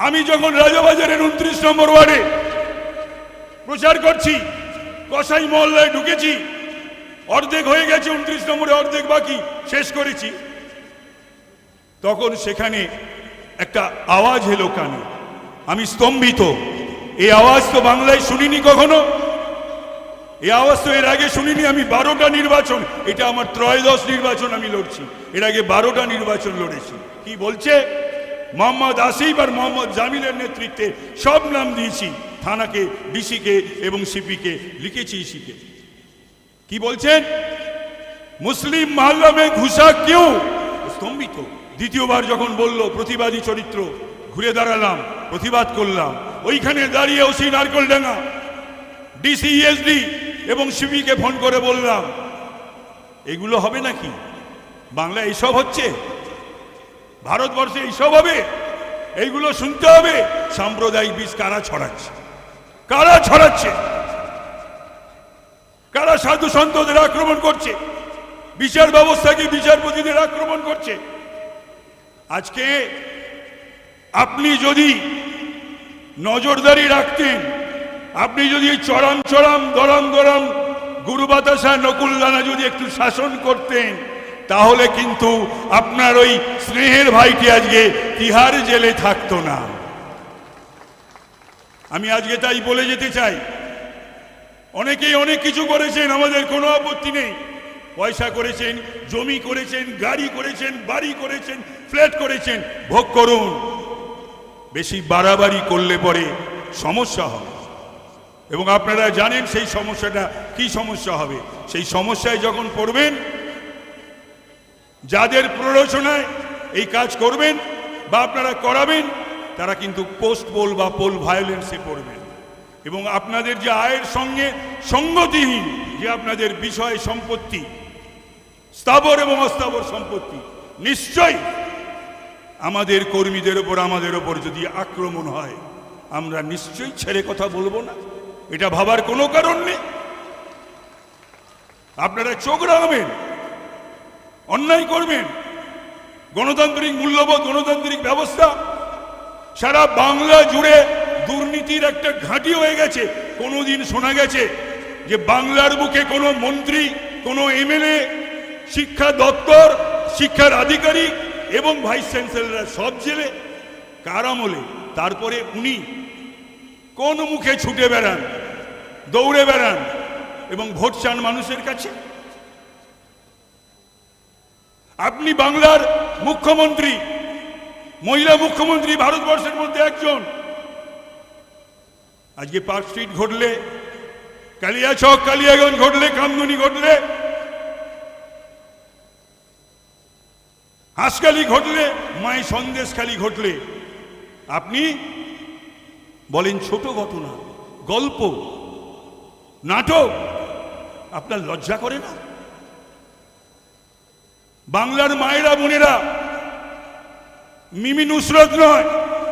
আমি যখন রাজাবাজারের উনত্রিশ নম্বর ওয়ার্ডে প্রচার করছি, কসাই মহল্লায় ঢুকেছি, অর্ধেক হয়ে গেছে, উনত্রিশ নম্বরে অর্ধেক বাকি, শেষ করেছি। তখন সেখানে একটা আওয়াজ এলো কানে। আমি স্তম্ভিত। এই আওয়াজ তো বাংলায় শুনিনি কখনো? এই আওয়াজ তো এর আগে শুনিনি আমি, বারোটা নির্বাচন। এটা আমার ত্রয়োদশ নির্বাচন আমি লড়ছি। এর আগে বারোটা নির্বাচন লড়েছি। কি বলছে? মোহাম্মদ আসিফ আর মোহাম্মদ জামিলের নেতৃত্বে সব নাম দিয়েছি। থানাকে, ডিসিকে এবং সিপিকে লিখেছি ইসিকে। কি বলছেন? মুসলিম মহল্লা মে ঘুষা কেউ? স্তম্ভিত। দ্বিতীয়বার যখন বলল, প্রতিবাদী চরিত্র। ঘুরে দাঁড়ালাম, প্রতিবাদ করলাম। ওইখানে দাঁড়িয়ে ওসি নারকলডাঙ্গা ডিসিএসডি এবং সিবিকে ফোন করে বললাম, এগুলো হবে নাকি? বাংলা এইসব হচ্ছে? ভারতবর্ষে এইসব হবে? এইগুলো শুনতে হবে। সাম্প্রদায়িক বীজ কারা ছড়াচ্ছে? কারা ছড়াচ্ছে? কারা সাধু সন্তদের আক্রমণ করছে? বিচার ব্যবস্থাকে বিচারপতিদের আক্রমণ করছে? আজকে আপনি যদি নজরদারি রাখতেন, আপনি যদি চরম চরম, দরম দরম, গুরু বাতাসা, নকুল দানা যদি একটু শাসন করতেন তাহলে কিন্তু আপনার ওই স্নেহের ভাইটি আজকে তিহার জেলে থাকতো না। আমি আজকে তাই বলে যেতে চাই। অনেকেই অনেক কিছু করেছেন, আমাদের কোনো আপত্তি নেই। পয়সা করেছেন, জমি করেছেন, গাড়ি করেছেন, বাড়ি করেছেন, ফ্ল্যাট করেছেন, ভোগ করুন। বেশি বাড়াবাড়ি করলে পরে সমস্যা হবে। এবং আপনারা জানেন সেই সমস্যাটা কি সমস্যা হবে। সেই সমস্যায় যখন পড়বেন যাদের প্ররোচনায় এই কাজ করবেন বা আপনারা করাবেন, তারা কিন্তু পোস্ট পোল বা পোল ভায়োলেন্সে পড়বেন। এবং আপনাদের যে আয়ের সঙ্গে সঙ্গতিহীন যে আপনাদের বিষয় সম্পত্তি, স্থাবর এবং অস্থাবর সম্পত্তি, নিশ্চয়ই আমাদের কর্মীদের ওপর, আমাদের ওপর যদি আক্রমণ হয়, আমরা নিশ্চয়ই ছেড়ে কথা বলব না। এটা ভাবার কোনো কারণ নেই। আপনারা চোখ রাখবেন। অন্যায় করবেন। গণতান্ত্রিক মূল্যবোধ, গণতান্ত্রিক ব্যবস্থা। সারা বাংলা জুড়ে দুর্নীতির একটা ঘাঁটি হয়ে গেছে। কোনোদিন শোনা গেছে যে বাংলার বুকে কোনো মন্ত্রী, কোনো এমএলএ, শিক্ষা দপ্তর, শিক্ষার আধিকারিক এবং ভাইস চ্যান্সেলররা সব জেলে, কার আমলে? তারপরে উনি কোন মুখে ছুটে বেড়ান, দৌড়ে বেড়ান এবং ভোট চান মানুষের কাছে? আপনি বাংলার মুখ্যমন্ত্রী, মহিলা মুখ্যমন্ত্রী, ভারতবর্ষের মধ্যে একজন। আজকে পার্ক স্ট্রিট ঘটলে কালিয়াচক কালিয়াগঞ্জ ঘটলে, কামদুনি ঘটলে, হাঁসখালি ঘটলে মাই সন্দেশখালি ঘটলে। আপনি বলেন ছোট ঘটনা, গল্প, নাটক, আপনার লজ্জা করে না? বাংলার মায়েরা, বোনেরা, মিমি নুসরত নয়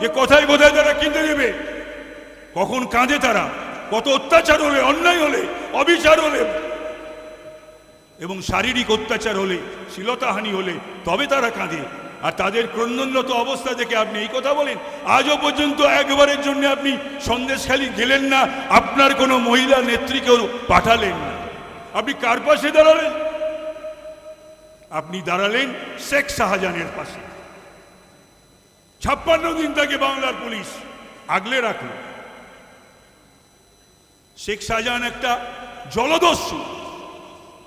যে কোথায় কোথায় তারা কিনতে দেবে। কখন কাঁদে তারা, কত অত্যাচার হলে, অন্যায় হলে, অবিচার হলে, এবং শারীরিক অত্যাচার হলে শ্লীলতাহানি হলে, তবে তারা কাঁদে। আর তাদের ক্রন্দনরত অবস্থা দেখে আপনি এই কথা বলেন, আজও পর্যন্ত একবারের জন্য আপনি সন্দেশখালি গেলেন না, আপনার কোনো মহিলা নেত্রীকেও পাঠালেন না। আপনি কার পাশে দাঁড়ালেন? আপনি দাঁড়ালেন শেখ শাহজাহানের পাশে। ছাপ্পান্ন দিন তাকে বাংলার পুলিশ আগলে রাখল। শেখ শাহজাহান একটা জলদস্যু,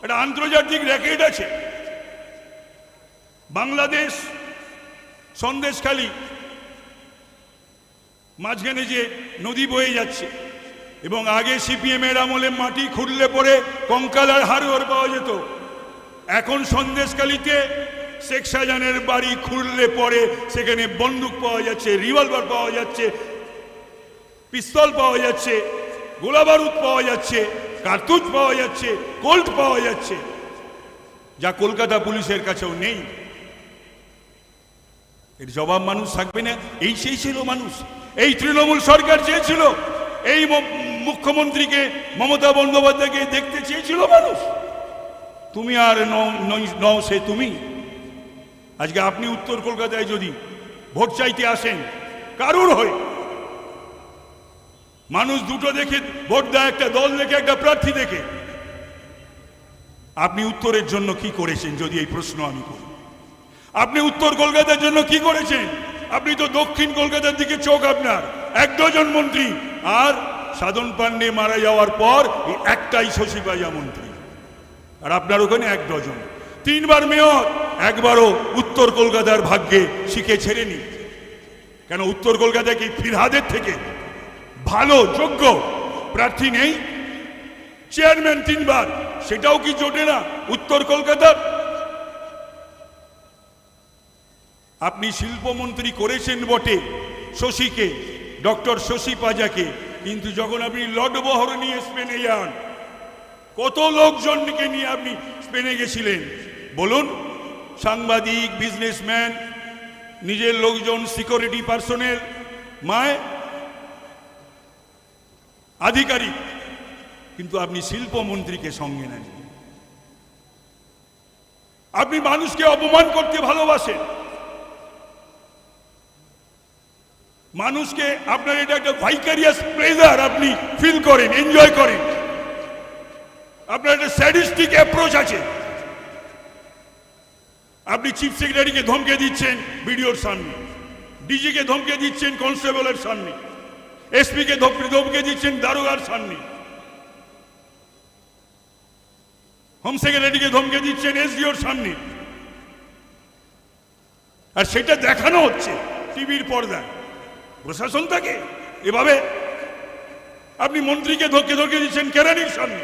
একটা আন্তর্জাতিক র্যাকেট আছে। বাংলাদেশ সন্দেশখালী মাঝখানে যে নদী বয়ে যাচ্ছে এবং আগে সিপিএমের আমলে মাটি খুঁড়লে পরে কঙ্কাল আর হাড়ুয়ার পাওয়া যেত। এখন সন্দেশখালীতে শেখ শাহজাহানের বাড়ি খুঁড়লে পরে সেখানে বন্দুক পাওয়া যাচ্ছে রিভলভার পাওয়া যাচ্ছে পিস্তল পাওয়া যাচ্ছে গোলা বারুদ পাওয়া যাচ্ছে, কার্তুজ পাওয়া যাচ্ছে কোল্ট পাওয়া যাচ্ছে। যা কলকাতা পুলিশের কাছেও নেই। এর জবাব মানুষ থাকবে না, এই সেই ছিল মানুষ। এই তৃণমূল সরকার চেয়েছিল, এই মুখ্যমন্ত্রীকে মমতা বন্দ্যোপাধ্যায়কে দেখতে চেয়েছিল মানুষ। তুমি আর নও- সে তুমি। আজকে আপনি উত্তর কলকাতায় যদি ভোট চাইতে আসেন, কারুর হয়ে? মানুষ দুটো দেখে ভোট দেয়, একটা দল দেখে, একটা প্রার্থী দেখে। আপনি উত্তরের জন্য কি করেছেন, যদি এই প্রশ্ন আমি করি? আপনি উত্তর কলকাতার জন্য কি করেছেন? আপনি তো দক্ষিণ কলকাতার দিকে চোখ আপনার। এক ডজন মন্ত্রী। আর সাধন পান্ডে মারা যাওয়ার পর একটাই শশীবাজা মন্ত্রী। আর আপনার ওখানে এক ডজন। তিনবার মেয়র, একবারও উত্তর কলকাতার ভাগ্যে শিখে ছেড়েনি। কেন উত্তর কলকাতায় কি ফিরহাদের থেকে? ভালো, যোগ্য, প্রার্থী নেই। চেয়ারম্যান তিনবার, সেটাও কি জোটে না? উত্তর কলকাতার আপনি শিল্পমন্ত্রী করেছেন বটে শশীকে, ডক্টর শশী পাজাকে, কিন্তু যখন আপনি লডবহর নিয়ে স্পেনে যান কত লোকজনকে নিয়ে আপনি স্পেনে গেছিলেন? বলুন। সাংবাদিক, বিজনেসম্যান, নিজের লোকজন, সিকিউরিটি পার্সোনেল, মায়, আধিকারিক। কিন্তু আপনি শিল্পমন্ত্রীকে সঙ্গে নেন। আপনি মানুষকে অপমান করতে ভালোবাসেন। মানুষকে আপনার এটা একটা ভাইকারিয়াস প্লেজার আপনি ফিল করেন এনজয় করেন। আপনার একটা স্যাডিস্টিক অ্যাপ্রোচ আছে। আপনি চিফ সেক্রেটারিকে ধমকে দিচ্ছেন বিডিওর সামনে। ডিজিকে ধমকে দিচ্ছেন কনস্টেবলের সামনে। এসপিকে ধমকে দিচ্ছেন দারোগার সামনে। হোম সেক্রেটারিকে ধমকে দিচ্ছেন এসডিওর সামনে। আর সেটা দেখানো হচ্ছে টিভির পর্দায় প্রশাসন থাকে এভাবে আপনি মন্ত্রীকে ধকে ধকে দিচ্ছেন কেরানির সামনে।